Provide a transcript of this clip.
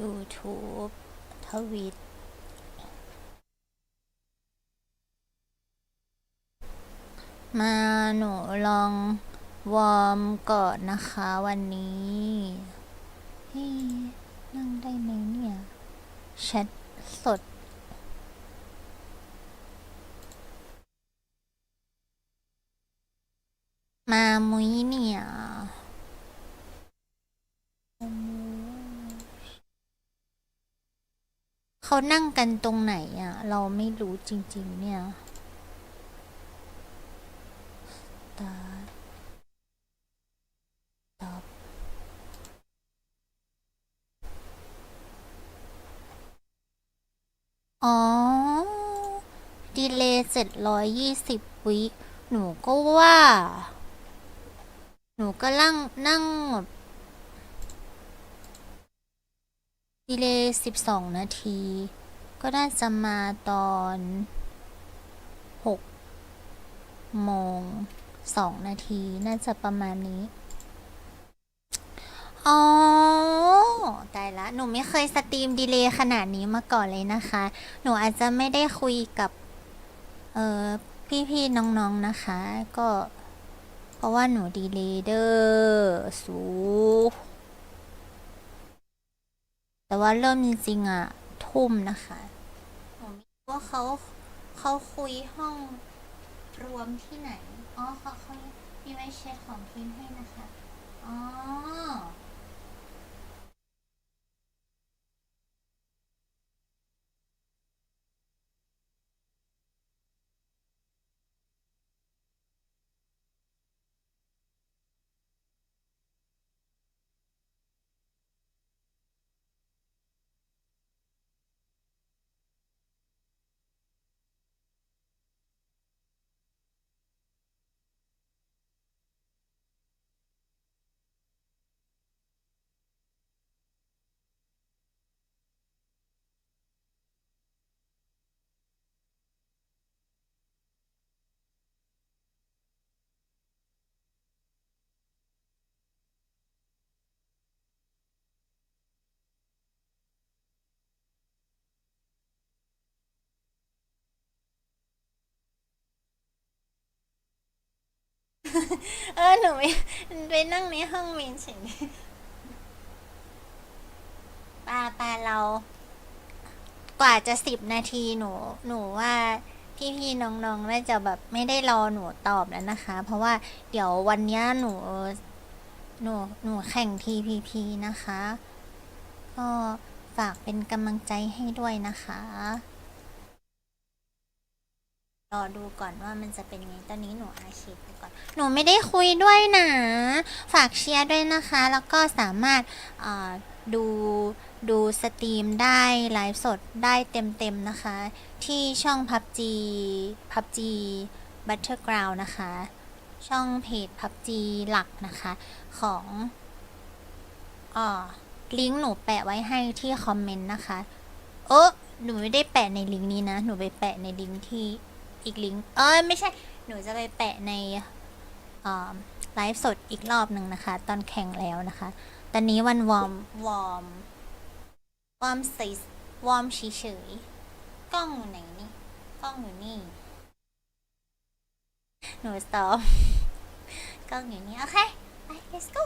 YouTube ทวิตมาหนูลองวอร์มก่อนนะคะวันนี้เฮ้ยนั่งได้ไหมเนี่ยแชทสด มามุ้ยเนี่ย เขานั่งกันตรงไหนอะ เราไม่รู้จริง ๆ เนี่ยตาตอบอ๋อ ดีเลย์เจ็ดร้อยยี่สิบวิ หนูก็ว่า หนูก็ลั่งนั่งแบบ ดีเลย์สิบสองนาที ก็น่าจะมาตอนหกโมงสองนาที น่าจะประมาณนี้ อ๋อ ตายละ หนูไม่เคยสตรีมดีเลย์ขนาดนี้มาก่อนเลยนะคะ หนูอาจจะไม่ได้คุยกับ เออพี่ๆ น้องๆ นะคะ ก็ เพราะว่าหนูดีเลย์เดอร์สู แต่ว่าเริ่มจริงๆอะ ทุ่มนะคะหนูไม่รู้ว่าเขาเขาคุยห้องรวมที่ไหน อ๋อเขาเขามีไว้เช็คของทีมให้นะคะ อ๋อ เออหนูไปไปนั่งในห้องเมนเฉยปาปาเรา กว่าจะสิบนาทีหนู หนูว่าพี่พี่น้องๆน่าจะแบบไม่ได้รอหนูตอบแล้วนะคะ เพราะว่าเดี๋ยววันนี้หนู หนูหนูแข่ง TPP นะคะ ก็ฝากเป็นกำลังใจให้ด้วยนะคะ อดูก่อนว่ามันจะเป็นไง ตอนนี้หนูอาชีพไปก่อน หนูไม่ได้คุยด้วยนะ ฝากเชียร์ด้วยนะคะ แล้วก็สามารถดูดูสตรีมได้ไลฟ์สดได้เต็มๆนะคะ ที่ช่อง PUBG PUBG Battleground นะคะ ช่องเพจ PUBG หลักนะคะ ของออลิงก์หนูแปะไว้ให้ที่คอมเมนต์นะคะ เออหนูไม่ได้แปะในลิงก์นี้นะ หนูไปแปะในลิงก์ที่ อีกลิงก์เอ้ยไม่ใช่ หนูจะไปแปะในไลฟ์สดอีกรอบหนึ่งนะคะ ตอนแข่งแล้วนะคะ ตอนนี้วันวอร์มวอร์มวอร์มใสวอร์มเฉยๆกล้องอยู่ไหนนี่กล้องอยู่นี่ หนูสตอมกล้องอยู่นี่โอเคไป let's go